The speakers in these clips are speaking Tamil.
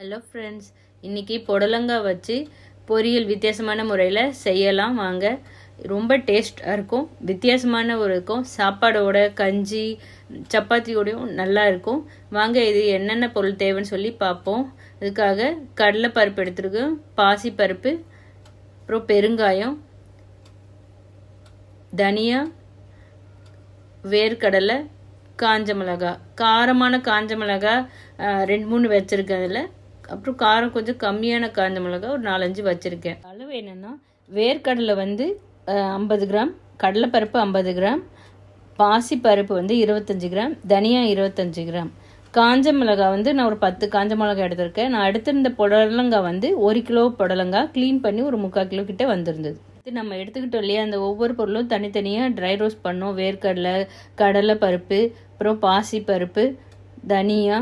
ஹலோ ஃப்ரெண்ட்ஸ் இன்றைக்கி புடலங்காய் வச்சு பொரியல் வித்தியாசமான முறையில் செய்யலாம். வாங்க. ரொம்ப டேஸ்ட்டாக இருக்கும். வித்தியாசமான ஒரு இருக்கும். சாப்பாடோட கஞ்சி சப்பாத்தியோடையும் நல்லா இருக்கும். வாங்க இது என்னென்ன பொருள் தேவைன்னு சொல்லி பார்ப்போம். அதுக்காக கடலை பருப்பு எடுத்துருக்கோம். பாசி பருப்பு அப்புறம் பெருங்காயம் தனியா வேர்க்கடலை காஞ்ச மிளகா. காரமான காஞ்ச மிளகா ரெண்டு மூணு வச்சுருக்கேன் அதில். அப்புறம் காரம் கொஞ்சம் கம்மியான காஞ்ச மிளகா ஒரு நாலஞ்சு வச்சுருக்கேன். அளவு என்னென்னா வேர்க்கடலை வந்து ஐம்பது கிராம் கடலைப்பருப்பு ஐம்பது கிராம் பாசி பருப்பு வந்து இருபத்தஞ்சி கிராம் தனியா இருபத்தஞ்சி கிராம். காஞ்ச மிளகாய் வந்து நான் ஒரு பத்து காஞ்ச மிளகாய் எடுத்திருக்கேன். நான் எடுத்திருந்த புடலங்காய் வந்து ஒரு கிலோ புடலங்காய் க்ளீன் பண்ணி ஒரு முக்கால் கிலோ கிட்டே வந்திருந்தது. இது நம்ம எடுத்துக்கிட்டோம் இல்லையா? அந்த ஒவ்வொரு பொருளும் தனித்தனியாக ட்ரை ரோஸ்ட் பண்ணோம். வேர்க்கடலை கடலை பருப்பு அப்புறம் பாசி பருப்பு தனியா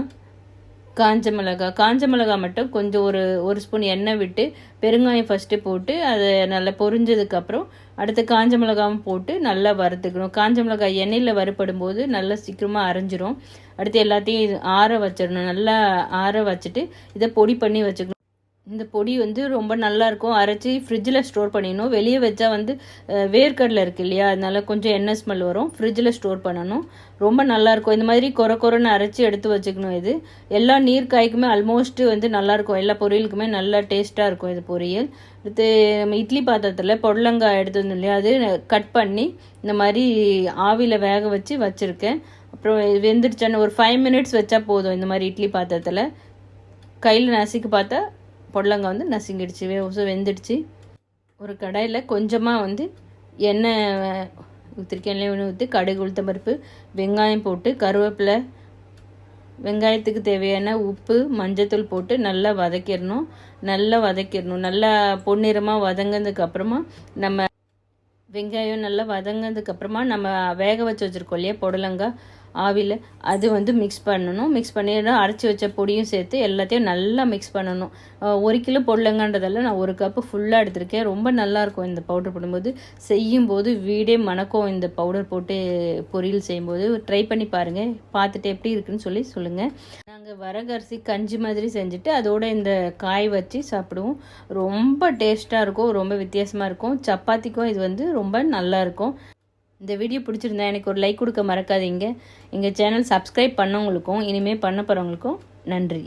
காஞ்ச மிளகாய் காஞ்ச மிளகாய் மட்டும் கொஞ்சம் ஒரு ஒரு ஸ்பூன் எண்ணெய் விட்டு பெருங்காயம் ஃபஸ்ட்டு போட்டு அதை நல்லா பொரிஞ்சதுக்கப்புறம் அடுத்து காஞ்ச மிளகாவும் போட்டு நல்லா வறுத்துக்கணும். காஞ்ச மிளகாய் எண்ணெயில் வறுப்படும் போது நல்லா சீக்கிரமாக அரைஞ்சிரும். அடுத்து எல்லாத்தையும் ஆற வச்சிடணும். நல்லா ஆற வச்சுட்டு இதை பொடி பண்ணி வச்சுக்கணும். இந்த பொடி வந்து ரொம்ப நல்லாயிருக்கும். அரைச்சி ஃப்ரிட்ஜில் ஸ்டோர் பண்ணிடணும். வெளியே வச்சா வந்து வேர்க்கடலை இருக்கு இல்லையா? அதனால கொஞ்சம் எண்ணெய் ஸ்மெல் வரும். ஃப்ரிட்ஜில் ஸ்டோர் பண்ணணும். ரொம்ப நல்லாயிருக்கும். இந்த மாதிரி கொர கொரன்னு அரைச்சி எடுத்து வச்சுக்கணும் இது. எல்லா நீர் காய்க்குமே ஆல்மோஸ்ட் வந்து நல்லாயிருக்கும். எல்லா பொரியலுக்குமே நல்லா டேஸ்ட்டாக இருக்கும் இது பொரியல். அடுத்து நம்ம இட்லி பாத்திரத்தில் பொடலங்காய் எடுத்து வந்தோம் இல்லையா? அது கட் பண்ணி இந்த மாதிரி ஆவியில் வேக வச்சு வச்சுருக்கேன். அப்புறம் இது வெந்துருச்சான்னு ஒரு ஃபைவ் மினிட்ஸ் வச்சா போதும் இந்த மாதிரி இட்லி பாத்திரத்தில். கையில் நசுக்கி பார்த்தா புடலங்காய் வந்து நசுங்கிடுச்சு வே- வெந்துடுச்சு. ஒரு கடாயில் கொஞ்சமாக வந்து எண்ணெய் ஊற்றிருக்கேன் எண்ணெய் ஊற்றி கடுகு உளுத்தம் பருப்பு வெங்காயம் போட்டு கருவேப்பிலை வெங்காயத்துக்கு தேவையான உப்பு மஞ்சத்தூள் போட்டு நல்லா வதக்கிடணும். நல்லா வதக்கிடணும். நல்லா பொன்னிறமாக வதங்கினதுக்கு அப்புறமா நம்ம வெங்காயம் நல்லா வதங்கினதுக்கு அப்புறமா நம்ம வேக வச்சு வச்சுருக்கோம் இல்லையா புடலங்காய் ஆவியில். அது வந்து மிக்ஸ் பண்ணணும். மிக்ஸ் பண்ணி அரைச்சி வச்ச பொடியும் சேர்த்து எல்லாத்தையும் நல்லா மிக்ஸ் பண்ணணும். ஒரு கிலோ புடலங்கன்றதால நான் ஒரு கப்பு ஃபுல்லாக எடுத்திருக்கேன். ரொம்ப நல்லாயிருக்கும் இந்த பவுடர் போடும்போது. செய்யும்போது வீடே மணக்கும் இந்த பவுடர் போட்டு பொரியல் செய்யும்போது. ட்ரை பண்ணி பாருங்கள் பார்த்துட்டு எப்படி இருக்குன்னு சொல்லி சொல்லுங்கள் நாங்கள் வரகரிசி கஞ்சி மாதிரி செஞ்சுட்டு அதோட இந்த காய் வச்சு சாப்பிடுவோம். ரொம்ப டேஸ்ட்டாக இருக்கும் ரொம்ப வித்தியாசமாக இருக்கும். சப்பாத்திக்கும் இது வந்து ரொம்ப நல்லா இருக்கும். இந்த வீடியோ பிடிச்சிருந்தா எனக்கு ஒரு லைக் கொடுக்க மறக்காதீங்க. எங்கள் சேனல் சப்ஸ்கிரைப் பண்ணவங்களுக்கும் இனிமேல் பண்ண போகிறவங்களுக்கும் நன்றி.